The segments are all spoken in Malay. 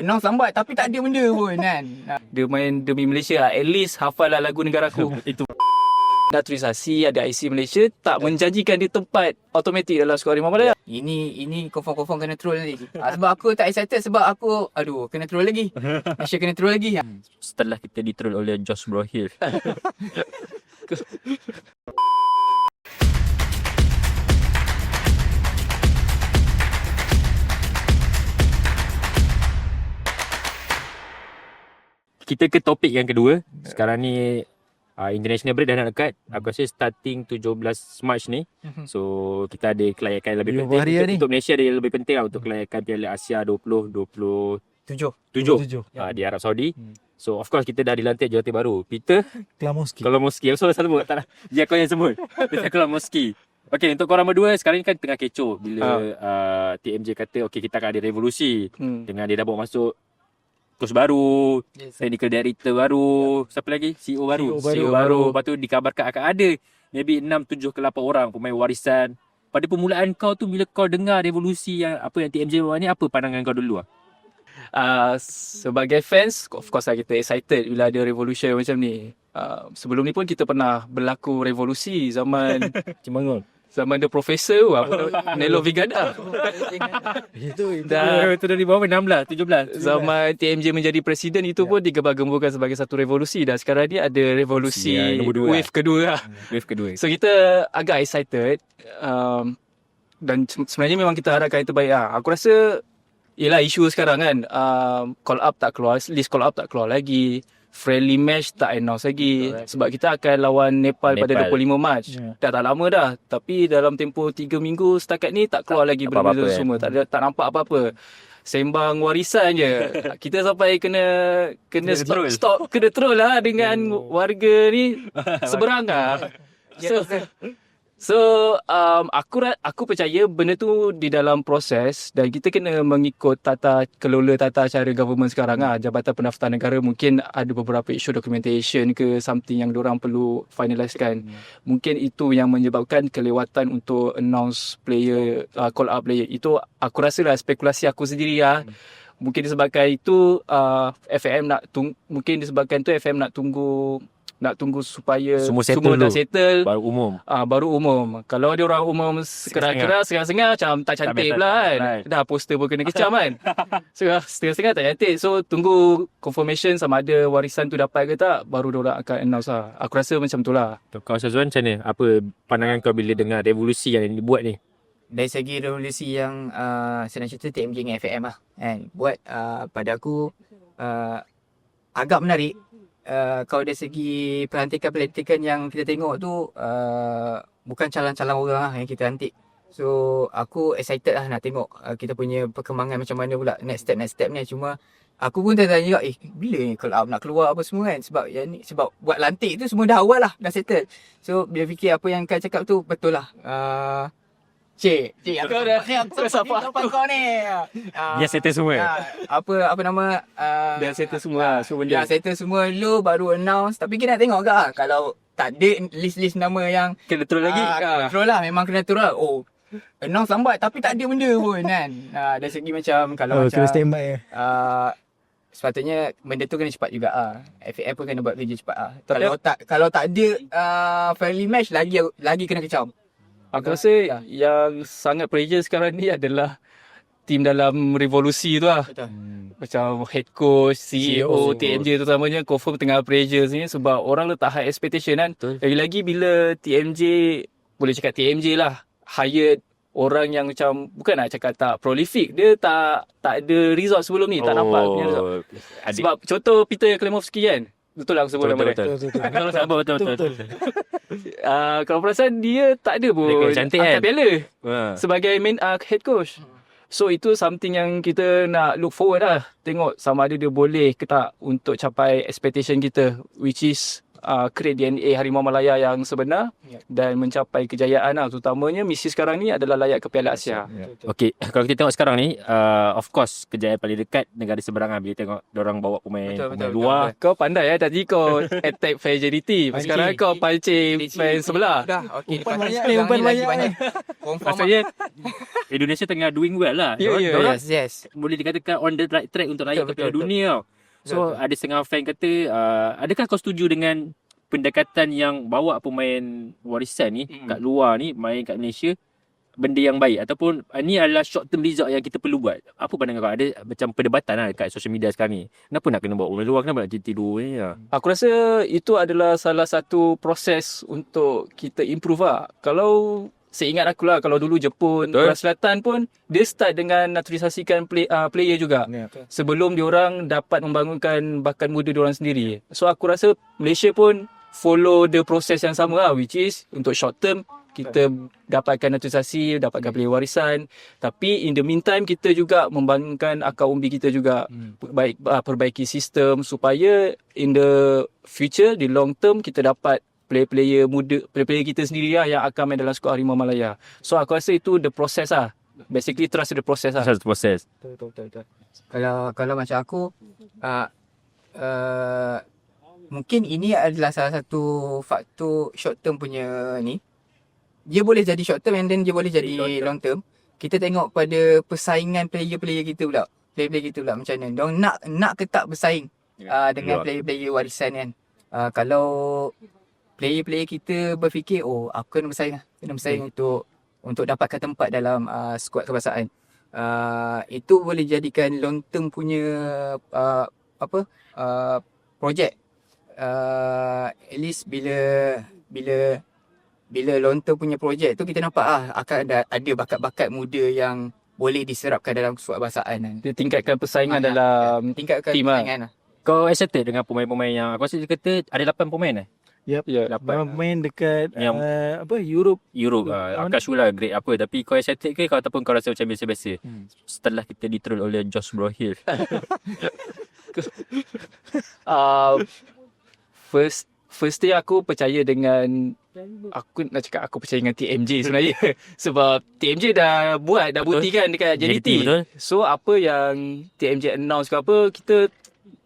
announce lambat tapi tak ada benda pun kan. Dia main demi Malaysia lah. At least hafal lah lagu negara aku. Itu naturalisasi ada IC Malaysia tak menjanjikan dia tempat automatik dalam skor Harimau Malaya. Ini ini confirm-confirm kena troll nanti. Ah, sebab aku tak excited sebab aku aduh kena troll lagi. Malaysia kena troll lagi. Setelah kita ditroll oleh Josh Brohill. Kita ke topik yang kedua. Sekarang ni uh, international break dah nak dekat. Aku rasa starting 17 March ni. So kita ada kelayakan lebih Lima penting untuk, ni. untuk Malaysia dia lebih penting lah untuk kelayakan Piala Asia 2027 Tujuh. Tujuh. uh, di Arab Saudi. Hmm. So of course kita dah dilantik JOT baru. Peter Klamoski. kalau Moski. Aku selalu sebut. Tak lah. Dia kau yang sebut. Dia kalau Moski. Okay, untuk korang berdua sekarang ni kan tengah kecoh bila uh, TMJ kata okay kita akan ada revolusi Hmm. dengan dia dah bawa masuk coach baru, Yes. technical director baru, siapa lagi? CEO baru. CEO baru. CEO baru. Lepas tu dikabarkan akan ada maybe 6 7 ke 8 orang pemain warisan. Pada permulaan kau tu bila kau dengar revolusi yang apa yang TMJ bawa ni apa pandangan kau dulu ah? Uh, sebagai fans, of course lah kita excited bila ada revolution macam ni. Uh, sebelum ni pun kita pernah berlaku revolusi zaman Cimangol. Zaman the professor tu, apa Nelo Vigada. Itu itu. Dan tu dari bawah 16, 17. zaman TMJ menjadi presiden itu pun digembar-gemburkan sebagai satu revolusi dan sekarang ni ada revolusi nombor dua wave kedua lah. Wave kedua. So kita agak excited um, dan se- sebenarnya memang kita harapkan yang terbaik lah. Aku rasa Yelah isu sekarang kan um, Call up tak keluar List call up tak keluar lagi Friendly match tak announce lagi Correct. Sebab kita akan lawan Nepal, pada Nepal. 25 Mac Ya. Dah tak lama dah Tapi dalam tempoh 3 minggu setakat ni Tak keluar lagi apa-apa benda-benda kan? semua tak, ada, tak nampak apa-apa Sembang warisan je Kita sampai kena Kena Kena stop, troll. stop Kena troll lah Dengan warga ni Seberang lah So, So um, aku aku percaya benda tu di dalam proses dan kita kena mengikut tata kelola tata cara government sekarang ah Jabatan Pendaftaran Negara mungkin ada beberapa isu documentation ke something yang orang perlu finalisekan. Mungkin itu yang menyebabkan kelewatan untuk announce player uh, call up player. Itu aku rasa lah spekulasi aku sendiri lah. Mungkin disebabkan itu uh, FM nak tung- mungkin disebabkan tu FM nak tunggu nak tunggu supaya Semua settle semua dah settle Baru umum. Ah baru umum. Kalau dia orang umum sekeras-keras, setengah-setengah macam tak cantik best, pula kan. right. Dah poster pun kena kecam kan. so setengah-setengah tak cantik. So tunggu confirmation sama ada warisan tu dapat ke tak baru dia orang akan announce lah. Aku rasa macam tu lah. Kau Syazwan macam mana? Apa pandangan kau bila dengar revolusi yang dibuat ni? dari segi revolusi yang uh, senang cerita TMJ dengan FAM lah kan buat uh, pada aku uh, agak menarik uh, kalau dari segi pelantikan-pelantikan yang kita tengok tu uh, bukan calon-calon orang lah yang kita lantik so aku excited lah nak tengok uh, kita punya perkembangan macam mana pula next step next step ni. Cuma aku pun tanya juga eh bila ni kalau nak keluar apa semua kan? Sebab yang ni sebab buat lantik tu semua dah awal lah dah settle. So bila fikir apa yang kau cakap tu betul lah. Uh, Cik, cik aku dah aku siapa siapa kau ni? Ah, Dia settle semua. ah, apa apa nama uh, Dah settle semua lah. Semua benda. Dah settle semua dulu baru announce tapi kita nak tengok ke ah, kalau tak ada list-list nama yang Kena terus lagi. ah, Ah. control lah memang kena turun lah. Oh announce lambat tapi tak ada benda pun kan. Ah, dari segi macam kalau Oh, macam kena standby eh. uh, sepatutnya benda tu kena cepat juga ah. FAM pun kena buat kerja cepat ah. Tapi- Kalau tak kalau tak ada uh, friendly match lagi lagi kena kecam. Aku rasa Ya. yang sangat pressure sekarang ni adalah tim dalam revolusi tu lah. Betul. Macam head coach, CEO, CEO. TMJ terutamanya confirm tengah pressure ni sebab orang letak high expectation kan. Betul. Lagi-lagi bila TMJ, boleh cakap TMJ lah, hired orang yang macam, bukan nak cakap tak prolific, dia tak tak ada result sebelum ni, tak nampak punya result. Oh, Adik. Sebab contoh Peter Klimovsky kan, betul lah aku sebut Betul, nama dia. betul, Betul betul. Betul, betul, betul, betul, betul. Uh, kalau perasan dia tak ada pun Dia cantik angkat kan? piala Ha. sebagai main uh, head coach. So itu something yang kita nak look forward lah. Tengok sama ada dia boleh ke tak untuk capai expectation kita which is uh, create DNA Harimau Malaya yang sebenar Ya. dan mencapai kejayaan lah. Terutamanya misi sekarang ni adalah layak ke Piala Asia. Okay, kalau kita tengok sekarang ni, uh, of course kejayaan paling dekat negara seberang lah bila tengok orang bawa pemain, Betul, pemain betul, luar. Kau pandai ya tadi kau attack. Pancing. Sekarang kau pancing fan sebelah. Dah, okey. Umpan banyak ni, umpan banyak Maksudnya Indonesia tengah doing well lah. Ya, dorang yes, yes. boleh dikatakan on the right track untuk Betul, ke Piala betul, Dunia tau. So Betul. ada setengah fan kata, uh, adakah kau setuju dengan pendekatan yang bawa pemain warisan ni Hmm. kat luar ni main kat Malaysia benda yang baik ataupun uh, ni adalah short term result yang kita perlu buat. Apa pandangan kau? Ada macam perdebatan lah kat social media sekarang ni. Kenapa nak kena bawa pemain luar? Kenapa nak tidur ni? Ya. Aku rasa itu adalah salah satu proses untuk kita improve lah. Kalau seingat aku lah, kalau dulu Jepun, Betul. Korea Selatan pun, dia start dengan naturalisasikan play, uh, player juga. Ya. Sebelum diorang dapat membangunkan bakat muda diorang sendiri. So aku rasa Malaysia pun follow the process yang sama lah, which is untuk short term, kita dapatkan naturalisasi, dapatkan player warisan. Tapi in the meantime, kita juga membangunkan akar umbi kita juga baik uh, perbaiki sistem supaya in the future di long term kita dapat player-player muda player-player kita sendiri lah yang akan main dalam skuad Harimau Malaya. So aku rasa itu the process lah. Basically trust the process lah. Satu proses. Betul, betul, betul, betul. Kalau kalau macam aku uh, uh, mungkin ini adalah salah satu faktor short term punya ni. Dia boleh jadi short term and then dia boleh jadi long term. Kita tengok pada persaingan player-player kita pula. Player-player kita pula macam mana. Diorang nak nak ke tak bersaing uh, dengan Ya. player-player warisan kan. Uh, kalau player-player kita berfikir oh aku kena bersaing lah. Kena bersaing untuk untuk dapatkan tempat dalam uh, skuad kebangsaan uh, itu boleh jadikan long term punya uh, apa uh, projek uh, at least bila bila bila long term punya projek tu kita nampak ah akan ada ada bakat-bakat muda yang boleh diserapkan dalam skuad kebangsaan kan. Dia tingkatkan persaingan Ah, ya, dalam tingkatkan team lah. persaingan lah. Kau excited dengan pemain-pemain yang aku rasa dia kata ada 8 pemain eh? Yep. ya Memang main dekat Yang- uh, apa Europe. Europe uh, Akash lah grade apa tapi kau excited ke kau ataupun kau rasa macam biasa-biasa Hmm. setelah kita ditroll oleh Josh Brohill uh, first first day aku percaya dengan aku nak cakap aku percaya dengan TMJ sebenarnya sebab TMJ dah buat dah buktikan dekat JDT. JDT, betul. So apa yang TMJ announce ke apa kita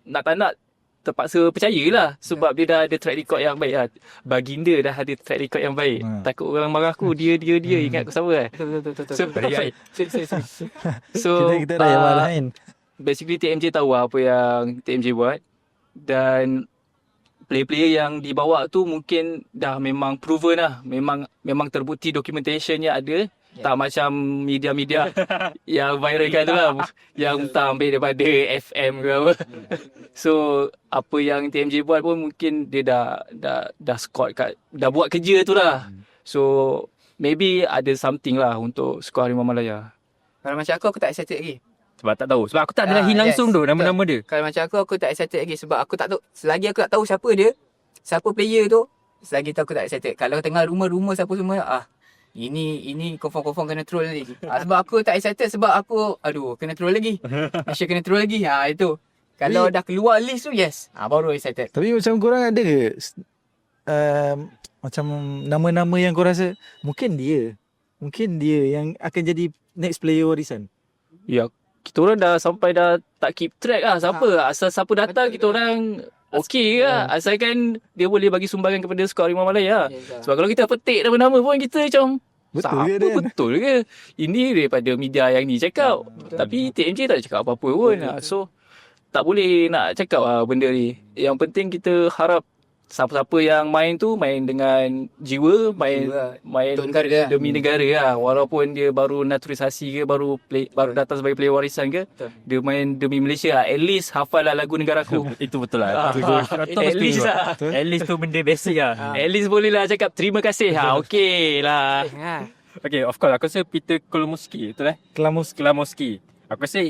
nak tak nak terpaksa percayalah sebab dia dah ada track record yang baik lah. Baginda dah ada track record yang baik. Hmm. Takut orang marah aku dia dia dia ingat aku siapa kan. So, so kita kita dah yang uh, lain. basically TMJ tahu lah apa yang TMJ buat dan player-player yang dibawa tu mungkin dah memang proven lah memang memang terbukti documentationnya ada Ya. tak macam media-media yang viral kan tu lah. Yang tak. ambil daripada FM ke apa. So apa yang TMJ buat pun mungkin dia dah dah dah squad kat dah buat kerja tu lah. So maybe ada something lah untuk skuad Harimau Malaya. Kalau macam aku aku tak excited lagi. sebab tak tahu. Sebab aku tak Ah, ada langsung yes, tu nama-nama dia. Kalau macam aku aku tak excited lagi. Sebab aku tak tahu selagi aku tak tahu siapa dia, siapa player tu, selagi tu aku tak excited. Kalau tengah rumor-rumor siapa semua ah ini ini confirm-confirm kena troll nanti. Ah, sebab aku tak excited sebab aku aduh kena troll lagi. Malaysia kena troll lagi. Ha itu. Kalau dah keluar list tu yes. Ah baru excited. Tapi macam korang ada ke um, macam nama-nama yang kau rasa mungkin dia mungkin dia yang akan jadi next player warisan. Ya, kita orang dah sampai dah tak keep track lah siapa. Asal siapa datang Betul, kita orang okey lah. Asalkan dia boleh bagi sumbangan kepada skuad Harimau Malaya. Yes, Sebab kalau kita petik nama-nama pun kita macam Betul siapa ke dia? betul ke? Ini daripada media yang ni cakap. betul. Tapi TMJ tak cakap apa-apa pun. Betul, lah. So tak boleh nak cakap lah benda ni. Yang penting kita harap siapa-siapa yang main tu main dengan jiwa, main Jiwa. main Untuk negara. demi negara lah walaupun dia baru naturalisasi ke baru play, baru datang sebagai player warisan ke Betul. dia main demi Malaysia lah at least hafal lah lagu negara aku itu betul Ah, lah ah, at least lah at least tu benda basic lah at least boleh lah cakap terima kasih ha okey lah. Okay, of course. Aku rasa Peter Kolomoski, betul eh? Kelamus Kolomoski. Aku rasa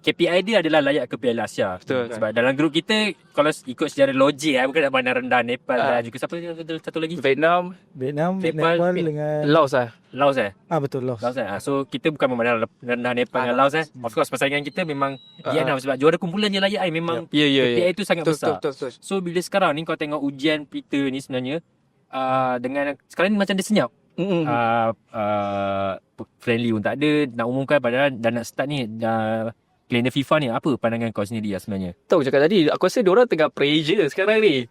KPI dia adalah layak ke Piala Asia. Betul. Sebab dalam grup kita kalau ikut secara logik eh, bukan nak pandang rendah Nepal Ah. dan juga siapa yang satu, satu lagi? Vietnam, Vietnam, Nepal, Nepal, dengan Laos lah. Laos eh? ah betul Laos. Laos eh? Ah, So kita bukan memandang rendah Nepal dengan Laos eh. Of course persaingan kita memang Ah. Vietnam sebab juara kumpulan je layak eh. Memang Ya, ya, ya. KPI tu sangat Betul, betul, besar. betul, betul. So bila sekarang ni kau tengok ujian Peter ni sebenarnya uh, dengan sekarang ni macam dia senyap. Mm-mm. Uh, uh, friendly pun tak ada nak umumkan padahal dah nak start ni dah kalender FIFA ni apa pandangan kau sendiri lah sebenarnya? Tahu cakap tadi, aku rasa diorang tengah pressure sekarang ni.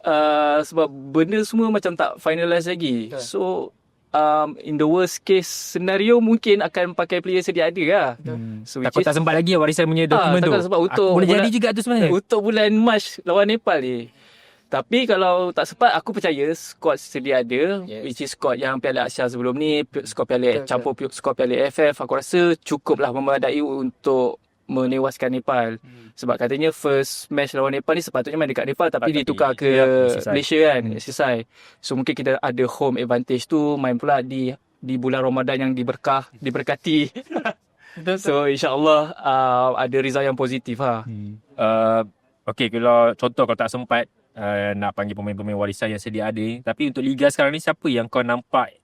Uh, sebab benda semua macam tak finalize lagi. Betul. So, um, in the worst case scenario mungkin akan pakai player sedia ada lah. Hmm. So, Takut is- tak sempat lagi lah warisan punya dokumen tu. takkan sebab untuk Aku boleh bulan- jadi juga tu sebenarnya. Untuk bulan Mac lawan Nepal ni. Tapi kalau tak sempat aku percaya squad sedia ada Yes. which is squad yang Piala Asia sebelum ni, squad Piala Betul, campur pi- squad Piala AFF aku rasa cukuplah memadai untuk menewaskan Nepal. Hmm. Sebab katanya first match lawan Nepal ni sepatutnya main dekat Nepal tapi Tapi- ditukar ke ya. Malaysia kan, SSI. So mungkin kita ada home advantage tu main pula di di bulan Ramadan yang diberkah, diberkati. so insya-Allah uh, ada result yang positif ha. Hmm. Uh, okay, kalau contoh kalau tak sempat uh, nak panggil pemain-pemain warisan yang sedia ada. Tapi untuk Liga sekarang ni siapa yang kau nampak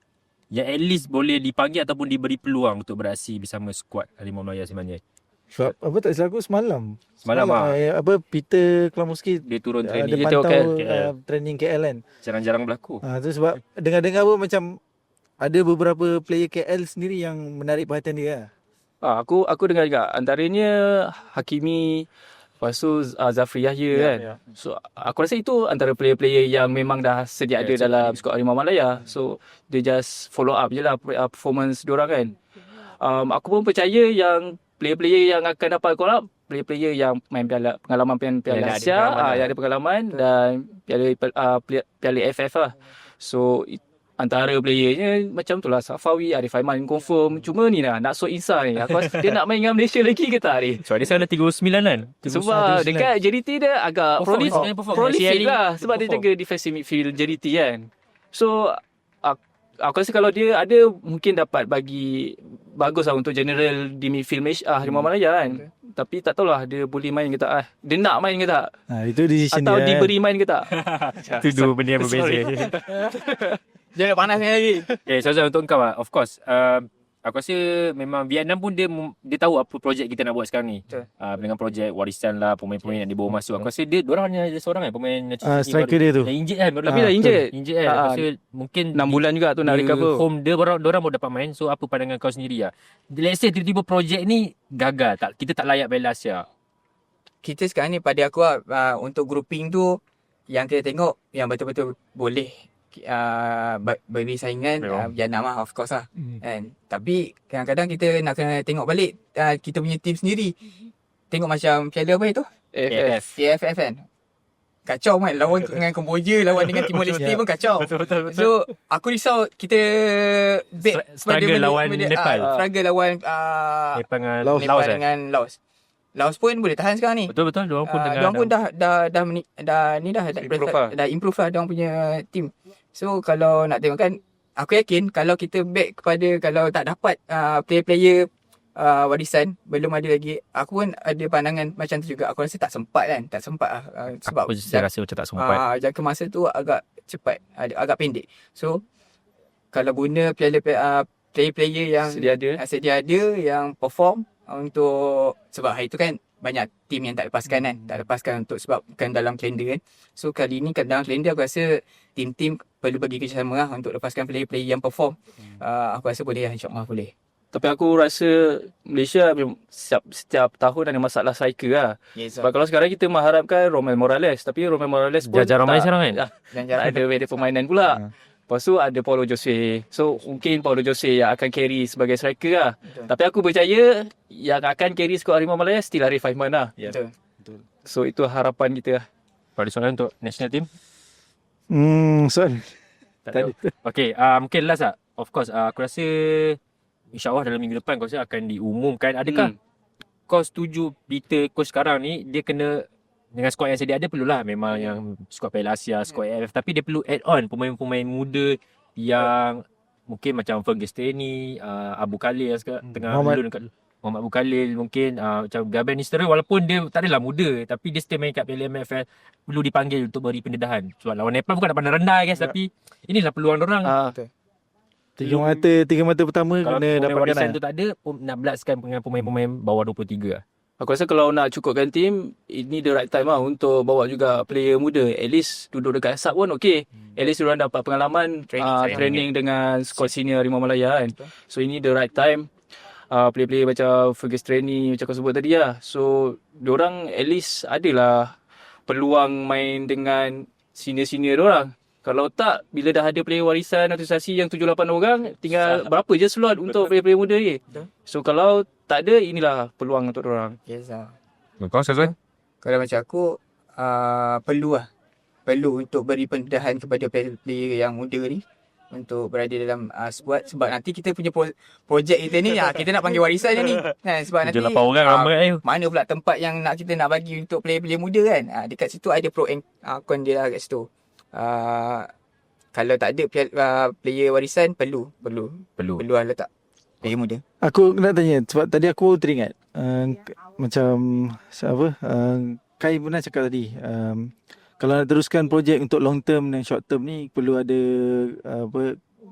yang at least boleh dipanggil ataupun diberi peluang untuk beraksi bersama skuad Harimau Melaya sebenarnya? Sebab apa tak silap aku semalam. Semalam ah. eh, apa Peter Klamoski Dia turun uh, training. dia Dia tengok pantau KL. uh, training KL kan. Jarang-jarang berlaku. Ah tu sebab dengar-dengar pun macam ada beberapa player KL sendiri yang menarik perhatian dia lah. Ah, aku aku dengar juga antaranya Hakimi lepas tu uh, Zafri Yahya Ya, kan. ya. So aku rasa itu antara player-player yang memang dah sedia ada Ya, dalam skuad Harimau Malaya. So they just follow up je lah performance diorang kan. Um, aku pun percaya yang player-player yang akan dapat call up player-player yang main piala pengalaman Yang piala ada Asia, pengalaman ah, lah. yang ada pengalaman dan piala uh, piala, piala FF lah. So it, antara playernya macam tu lah Safawi, Arif Aiman confirm. Cuma ni lah nak so Insa ni. Aku rasa dia nak main dengan Malaysia lagi ke tak ni? So dia sekarang dah 39 kan? Sebab dekat JDT dia agak Perform, prolif, sebenarnya perform. prolific CLE lah sebab dia perform. jaga defensive midfield JDT kan. So aku, aku rasa kalau dia ada mungkin dapat bagi bagus lah untuk general di midfield Malaysia ah, Harimau Malaya kan. Tapi tak tahulah dia boleh main ke tak ah. Dia nak main ke tak? Ha, itu decision Atau dia. kan. diberi main ke tak? Itu dua benda yang berbeza. Jangan panas lagi. Okay, Syazwan untuk kau lah. Of course, uh, aku rasa memang Vietnam pun dia dia tahu apa projek kita nak buat sekarang ni. Betul. Uh, dengan projek warisan lah, pemain-pemain yang dibawa masuk. Aku rasa dia, diorang hanya ada seorang kan pemain yang Ah, striker dia tu. Yang injet kan. baru Tapi dah injet. Injet kan. Aku Ah, rasa mungkin 6 bulan juga tu nak recover. Home dia orang orang baru dapat main. So apa pandangan kau sendiri lah? Let's say tiba-tiba projek ni gagal. tak Kita tak layak Piala Asia. Kita sekarang ni pada aku uh, untuk grouping tu yang kita tengok yang betul-betul boleh uh, ber- beri saingan uh. Vietnam lah of course lah. Hmm. Kan? Tapi kadang-kadang kita nak kena tengok balik uh, kita punya team sendiri. Tengok macam piala apa itu? AFF. AFF kan. Kacau kan lawan dengan Kemboja, lawan dengan Timor Leste pun kacau. Betul betul So aku risau kita Str- struggle lawan Nepal. Uh, struggle lawan uh, Nepal dengan Laos. Nepal Laos eh? dengan Laos. Laos pun boleh tahan sekarang ni. Betul betul. Diorang pun Ah, dengan diorang pun dah dah dah meni, dah ni dah dah Improve dah, lah. dah improve lah diorang punya team. So kalau nak tengok kan aku yakin kalau kita back kepada kalau tak dapat uh, player-player uh, warisan belum ada lagi aku pun ada pandangan macam tu juga aku rasa tak sempat kan tak sempat lah uh, sebab Aku saya rasa macam tak sempat. Ah, jangka masa tu agak cepat, ag- agak pendek. So kalau guna piala uh, player-player yang Sedia ada. yang sedia ada yang perform untuk sebab hari tu kan banyak team yang tak lepaskan kan, tak lepaskan untuk sebab bukan dalam kalender kan. So kali ni kan dalam kalender aku rasa team-team perlu bagi kerjasama lah untuk lepaskan player-player yang perform. Uh, aku rasa boleh lah insyaAllah boleh. Tapi aku rasa Malaysia setiap, setiap tahun ada masalah striker lah. Yes, Sebab kalau sekarang kita mengharapkan Romel Morales. Tapi Romel Morales pun main tak- sekarang kan? tak- dan tak ada weather permainan pula. Lepas tu ada Paulo Jose. So mungkin Paulo Jose yang akan carry sebagai striker lah. Betul. Tapi aku percaya yang akan carry skuad Harimau Malaya still Arif Aiman lah. Betul. So itu harapan kita lah. Kalau ada soalan untuk national team? Hmm, soal. Tak Tak tahu. Okay, uh, mungkin last lah. Of course, uh, aku rasa InsyaAllah dalam minggu depan kau rasa akan diumumkan. Adakah Hmm. kau setuju Peter coach sekarang ni dia kena dengan skuad yang sedia ada perlulah memang yang skuad Piala Asia, skuad AFF tapi dia perlu add on pemain-pemain muda yang mungkin macam Ferguson ni, uh, Abu Khalil yang sekarang tengah Muhammad- dekat Muhammad Abu Khalil mungkin uh, macam Gabriel Nistera walaupun dia tak adalah muda tapi dia still main kat Piala MFL perlu dipanggil untuk beri pendedahan. Sebab lawan Nepal bukan nak pandang rendah guys Ya. tapi inilah peluang orang. Ah, Tiga mata, tiga mata pertama Kalau kena pemain dapatkan warisan lah. tu tak ada nak belaskan dengan pemain-pemain bawah 23 lah. Aku rasa kalau nak cukupkan tim, ini the right time lah untuk bawa juga player muda. At least duduk dekat sub pun okay. At least diorang dapat pengalaman Training, uh, training. training dengan squad senior Rimau Malaya kan. So ini the right time. Uh, player-player macam Fergus Training macam kau sebut tadi lah. So diorang at least adalah peluang main dengan senior-senior diorang. Kalau tak, bila dah ada player warisan naturalisasi yang 7-8 orang, tinggal berapa je slot untuk player-player muda ni. So kalau tak ada, inilah peluang untuk diorang. Yes lah. Kau Sazwan? Kalau macam aku uh, perlu lah perlu untuk beri pendedahan kepada player yang muda ni untuk berada dalam uh, squad sebab nanti kita punya pro- projek kita ni ya kita nak panggil warisan je ni kan sebab nanti 7 8 orang ah, ramai mana pula tempat yang nak kita nak bagi untuk player-player muda kan uh, dekat situ ada pro and uh, con dia lah kat situ uh, kalau tak ada player, uh, player warisan perlu perlu Perlu. perlu lah letak player muda Aku nak tanya sebab tadi aku teringat uh, macam apa uh, Kai pernah cakap tadi um, kalau nak teruskan projek untuk long term dan short term ni perlu ada uh, apa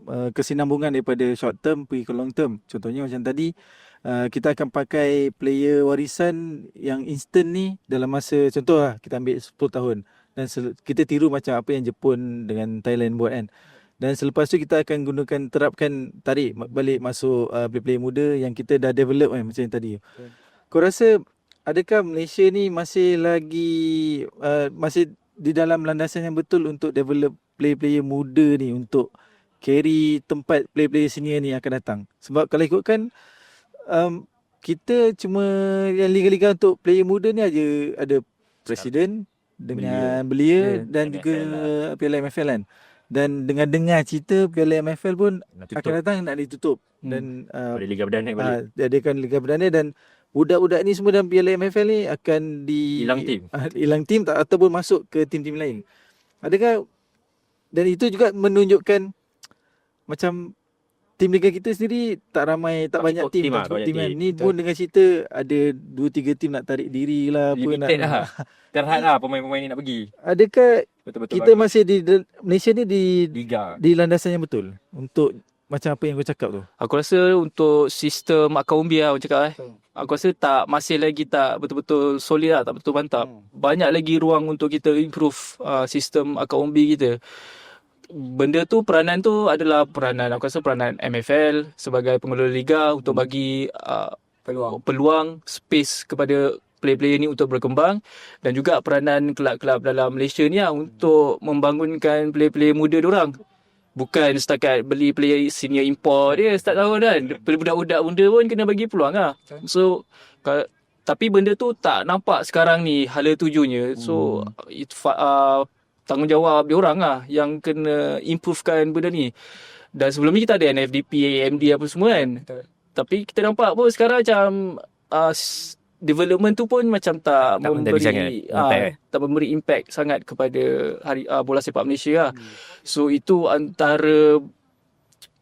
uh, kesinambungan daripada short term pergi ke long term. Contohnya macam tadi uh, kita akan pakai player warisan yang instant ni dalam masa contoh lah kita ambil 10 tahun dan sel- kita tiru macam apa yang Jepun dengan Thailand buat kan. Dan selepas tu kita akan gunakan terapkan tarik balik masuk uh, player-player muda yang kita dah develop kan macam yang tadi. Kau rasa adakah Malaysia ni masih lagi uh, masih di dalam landasan yang betul untuk develop player-player muda ni untuk carry tempat player-player senior ni akan datang. Sebab kalau ikutkan um, kita cuma yang liga-liga untuk player muda ni aja ada presiden dengan belia, Ya, dan MFL juga lah. Piala MFL kan. Dan dengan dengar cerita Piala MFL pun Nak akan datang nak ditutup Hmm. dan uh, Liga Perdana balik. uh, diadakan Liga Perdana dan budak-budak ni semua dalam Piala MFL ni akan di Hilang tim. uh, hilang tim tak ataupun masuk ke tim-tim lain. Adakah dan itu juga menunjukkan macam tim liga kita sendiri tak ramai tak Tak banyak tim, tim tak lah, cukup tim kan. tim. Ni Betul. pun dengan cerita ada 2 3 tim nak tarik diri lah apa nak. Lah. Terhad lah pemain-pemain ni nak pergi. Adakah Betul-betul kita bagus. masih di Malaysia ni di Liga. di landasan yang betul untuk macam apa yang kau cakap tu. Aku rasa untuk sistem akar umbi lah aku cakap eh. Betul. Aku rasa tak masih lagi tak betul-betul solid lah, tak betul mantap. Hmm. Banyak lagi ruang untuk kita improve uh, sistem akar umbi kita. Benda tu peranan tu adalah peranan aku rasa peranan MFL sebagai pengelola liga untuk bagi uh, peluang peluang space kepada player-player ni untuk berkembang dan juga peranan kelab-kelab dalam Malaysia ni lah untuk membangunkan player-player muda orang. Bukan setakat beli player senior import dia start tahun kan. Budak-budak muda pun kena bagi peluang lah. So tapi benda tu tak nampak sekarang ni hala tujunya. So it, fa- uh, tanggungjawab dia orang lah yang kena improvekan benda ni. Dan sebelum ni kita ada NFDP, AMD apa semua kan. Betul. Tapi kita nampak pun sekarang macam uh, development tu pun macam tak, Tak memberi impact, eh? tak memberi impact sangat kepada hari uh, bola sepak Malaysia lah. So itu antara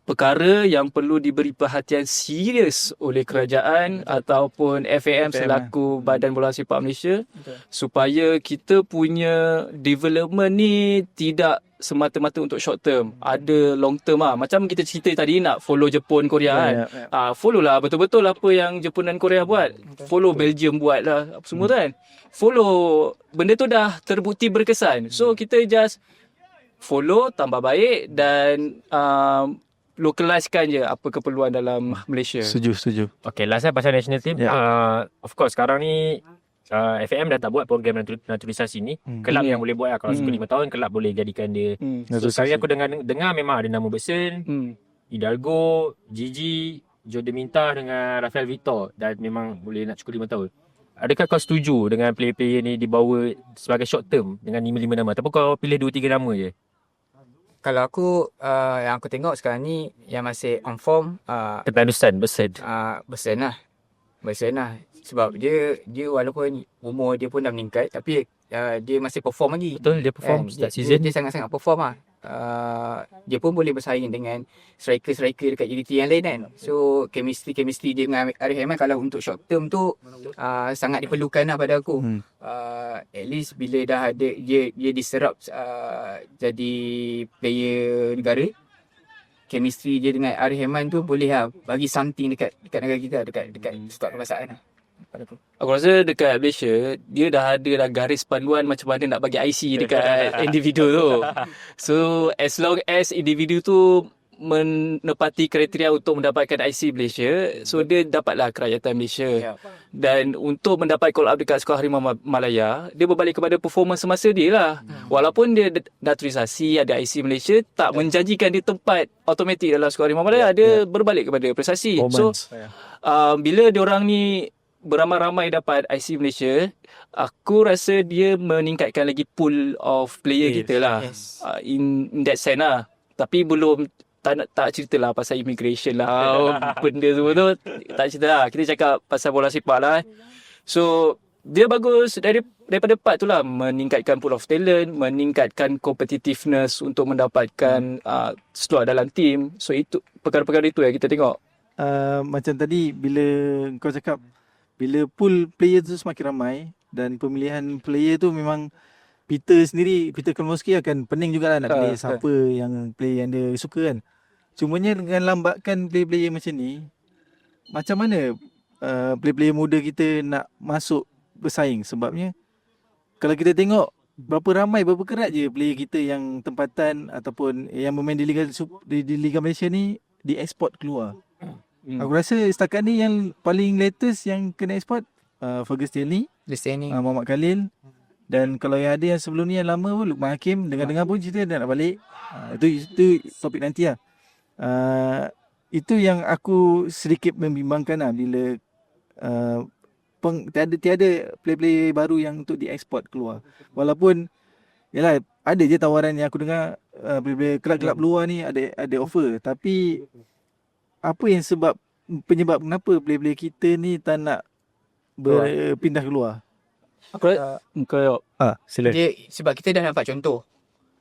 perkara yang perlu diberi perhatian serius oleh kerajaan ataupun FAM FAM, selaku Badan Bola Sepak Malaysia Betul. supaya kita punya development ni tidak semata-mata untuk short term. Ada long term lah. Macam kita cerita tadi nak follow Jepun, Korea kan. Ya, ya. Ah, follow lah betul-betul apa yang Jepun dan Korea buat. Follow Belgium buat lah apa semua tu kan. Follow benda tu dah terbukti berkesan. So kita just follow tambah baik dan um, localizekan je apa keperluan dalam Malaysia. Setuju, setuju. Okay, last lah pasal national team. Ya. Uh, of course, sekarang ni uh, FAM dah tak buat program natu- naturalisasi ni. Hmm. Kelab Hmm. yang boleh buat lah. Kalau Hmm. 5 tahun, kelab boleh jadikan dia. Hmm. So, sekarang aku dengar, dengar memang ada nama Bersen, Hmm. Hidalgo, Gigi, Joe Minta dengan Rafael Victor. Dan memang boleh nak cukup 5 tahun. Adakah kau setuju dengan player-player ni dibawa sebagai short term dengan 5-5 nama? Ataupun kau pilih 2-3 nama je? Kalau aku uh, yang aku tengok sekarang ni yang masih on form uh, Ketandusan, Bersen. uh, Bersen lah Bersen lah sebab dia dia walaupun umur dia pun dah meningkat tapi uh, dia masih perform lagi Betul, dia perform Kan? start dia, season. dia, dia sangat-sangat perform lah uh, dia pun boleh bersaing dengan striker-striker dekat Unity yang lain kan. So chemistry-chemistry dia dengan Arif Ahmad kalau untuk short term tu uh, sangat diperlukan lah pada aku. Hmm. Uh, at least bila dah ada dia dia diserap uh, jadi player negara chemistry dia dengan Arif Ahmad tu boleh lah bagi something dekat dekat negara kita dekat dekat squad kebangsaan lah. Pada aku. Aku rasa dekat Malaysia dia dah ada dah garis panduan macam mana nak bagi IC dekat individu tu. So as long as individu tu menepati kriteria untuk mendapatkan IC Malaysia, so dia dapatlah kerakyatan Malaysia. Ya. Dan untuk mendapat call up dekat Sekolah Harimau Ma- Malaya, dia berbalik kepada performance semasa dia lah. Walaupun dia naturalisasi, ada IC Malaysia, tak menjanjikan dia tempat automatik dalam Sekolah Harimau Malaya. Dia berbalik kepada prestasi. So, uh, bila diorang ni beramai-ramai dapat IC Malaysia, aku rasa dia meningkatkan lagi pool of player Yes. kita lah. Yes. Uh, in, in that sense lah. Tapi belum tak nak tak cerita lah pasal immigration lah benda semua tu tak cerita lah kita cakap pasal bola sepak lah eh. so dia bagus dari daripada part tu lah meningkatkan pool of talent meningkatkan competitiveness untuk mendapatkan uh, slot dalam team so itu perkara-perkara itu yang kita tengok uh, macam tadi bila kau cakap bila pool player tu semakin ramai dan pemilihan player tu memang Peter sendiri Peter Kolmoski akan pening jugalah nak Ah, pilih ah. siapa yang player yang dia suka kan. Cumanya dengan lambatkan player-player macam ni macam mana uh, player-player muda kita nak masuk bersaing sebabnya kalau kita tengok berapa ramai berapa kerat je player kita yang tempatan ataupun yang bermain di Liga di, di Liga Malaysia ni di export keluar. Hmm. Aku rasa setakat ni yang paling latest yang kena export uh, Fergus Stanley, uh, Muhammad Khalil dan kalau yang ada yang sebelum ni yang lama pun Lukman Hakim dengar-dengar pun cerita dia nak balik. Uh, itu itu topik nanti lah. Uh, itu yang aku sedikit membimbangkan lah bila uh, peng, tiada tiada player-player baru yang untuk dieksport keluar. Walaupun yalah ada je tawaran yang aku dengar uh, player-player kelab-kelab luar ni ada ada offer tapi apa yang sebab penyebab kenapa player-player kita ni tak nak berpindah keluar? aku rasa kau Ah, sila. Dia sebab kita dah nampak contoh.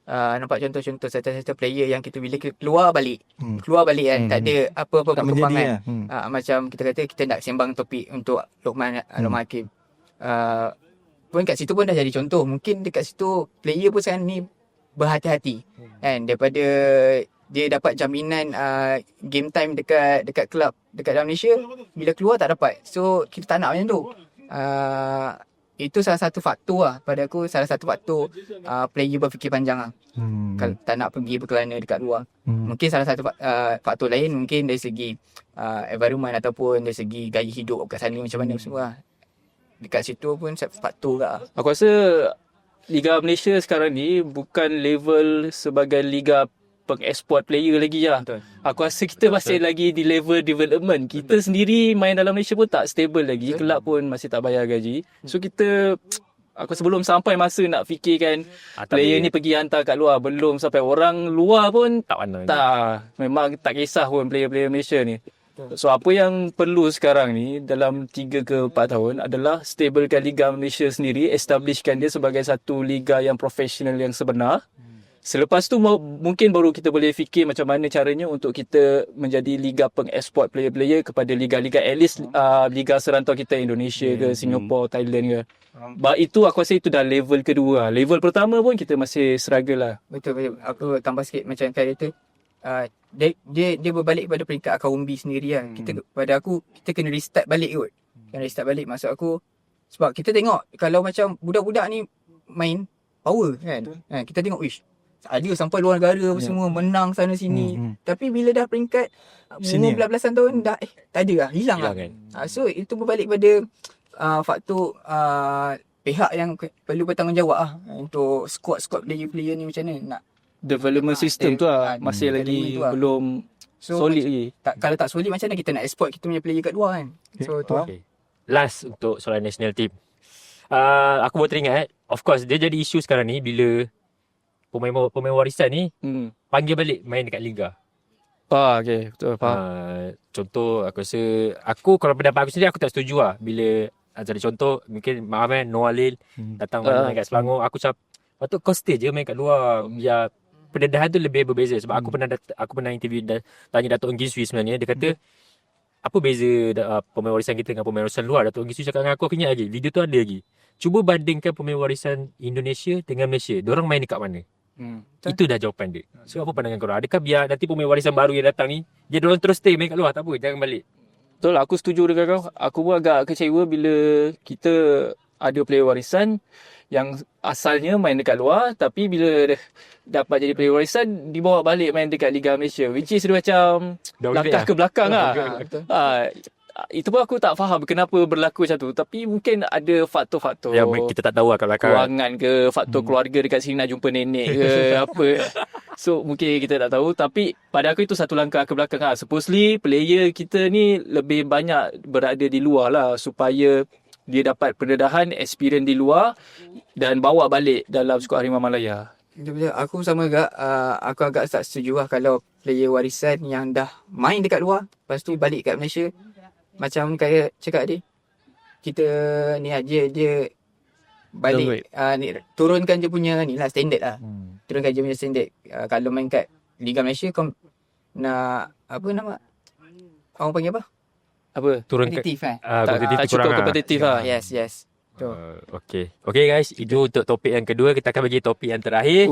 Uh, nampak contoh-contoh satu-satu player yang kita bila ke- keluar balik. Hmm. Keluar balik kan. Hmm. Tak ada apa-apa tak perkembangan. lah. Hmm. Uh, macam kita kata kita nak sembang topik untuk Lokman hmm. Lokman Hakim. Uh, pun kat situ pun dah jadi contoh. Mungkin dekat situ player pun sekarang ni berhati-hati. Kan daripada dia dapat jaminan uh, game time dekat dekat kelab dekat dalam Malaysia bila keluar tak dapat. So kita tak nak macam tu. Uh, itu salah satu faktor lah pada aku salah satu faktor uh, player berfikir panjang lah Hmm. kalau tak nak pergi berkelana dekat luar Hmm. Mungkin salah satu uh, faktor lain mungkin dari segi uh, environment ataupun dari segi gaya hidup kat sana macam mana semua. lah. Dekat situ pun satu faktor lah. Aku rasa Liga Malaysia sekarang ni bukan level sebagai liga pengeksport player lagi lah. Betul. Aku rasa kita masih lagi di level development. Kita sendiri main dalam Malaysia pun tak stable lagi. Betul. Kelab pun masih tak bayar gaji. So kita aku sebelum sampai masa nak fikirkan Ah, player ni pergi hantar kat luar belum sampai orang luar pun tak mana. tak memang tak kisah pun player-player Malaysia ni. So apa yang perlu sekarang ni dalam 3 ke 4 tahun adalah stablekan Liga Malaysia sendiri, establishkan dia sebagai satu liga yang profesional yang sebenar. Selepas tu mungkin baru kita boleh fikir macam mana caranya untuk kita menjadi liga pengeksport player-player kepada liga-liga at least uh, liga serantau kita Indonesia ke Singapore, Thailand ke. Bah itu aku rasa itu dah level kedua. lah. Level pertama pun kita masih struggle lah. Betul betul. Aku tambah sikit macam Khairi tu. Uh, dia, dia dia berbalik pada peringkat akaumbi sendiri lah. Kita pada aku kita kena restart balik kot. Kena restart balik maksud aku sebab kita tengok kalau macam budak-budak ni main power kan. Ha, kita tengok wish ada sampai luar negara apa Ya. semua menang sana sini. Hmm, hmm. Tapi bila dah peringkat umur belasan tahun dah eh tak ada lah, hilang lah. Hilang kan. Uh, so itu berbalik pada uh, faktor uh, pihak yang perlu bertanggungjawab lah untuk squad-squad player-player ni macam mana nak Development Ah, system de- tu ah, lah masih development lagi tu lah. belum so solid lagi. tak, kalau tak solid macam mana kita nak export kita punya player kat luar kan so tu lah. Okay. Last untuk soalan national team. Uh, aku baru teringat eh. Of course dia jadi isu sekarang ni bila pemain pemain warisan ni Hmm. panggil balik main dekat liga. Ah, okay. Betul, faham. Uh, contoh aku rasa aku kalau pendapat aku sendiri aku tak setuju lah bila ada contoh mungkin maaf eh Noah Lil Hmm. datang Ah. main kat Selangor aku cakap patut kau stay je main kat luar biar pendedahan tu lebih berbeza sebab aku Hmm. pernah dat- aku pernah interview da- tanya Datuk Enggi Sui sebenarnya dia kata apa beza uh, pemain warisan kita dengan pemain warisan luar Datuk Enggi Sui cakap dengan aku aku ingat lagi video tu ada lagi cuba bandingkan pemain warisan Indonesia dengan Malaysia diorang main dekat mana Hmm. itu dah jawapan dia so apa pandangan korang adakah biar nanti pemain warisan baru yang datang ni dia diorang terus stay main kat luar tak apa jangan balik Betul, aku setuju dengan kau. Aku pun agak kecewa bila kita ada player warisan yang asalnya main dekat luar tapi bila dah dapat jadi player warisan dibawa balik main dekat Liga Malaysia which is dia macam dah langkah ke belakang lah. Ha, itu pun aku tak faham kenapa berlaku macam tu. Tapi mungkin ada faktor-faktor yang kita tak tahu lah kalau kan? kewangan ke faktor keluarga dekat sini nak jumpa nenek ke apa. So mungkin kita tak tahu. Tapi pada aku itu satu langkah ke belakang. Lah supposedly player kita ni lebih banyak berada di luar lah supaya dia dapat pendedahan experience di luar dan bawa balik dalam skuad Harimau Malaya. Betul-betul. Aku sama agak, uh, aku agak tak setuju lah kalau player warisan yang dah main dekat luar, lepas tu balik kat Malaysia. Macam kayak cakap tadi, kita ni aja dia Downgrade. balik, uh, ni, turunkan je punya ni lah, standard lah. hmm. Turunkan je punya standard. Uh, kalau main kat Liga Malaysia, kau nak, apa nama? Orang panggil apa? apa turunkan Kompetitif eh? uh, tak, tak cukup kompetitif lah Yes, yes. Betul. Uh, okay. Okay guys, itu untuk topik yang kedua. Kita akan bagi topik yang terakhir.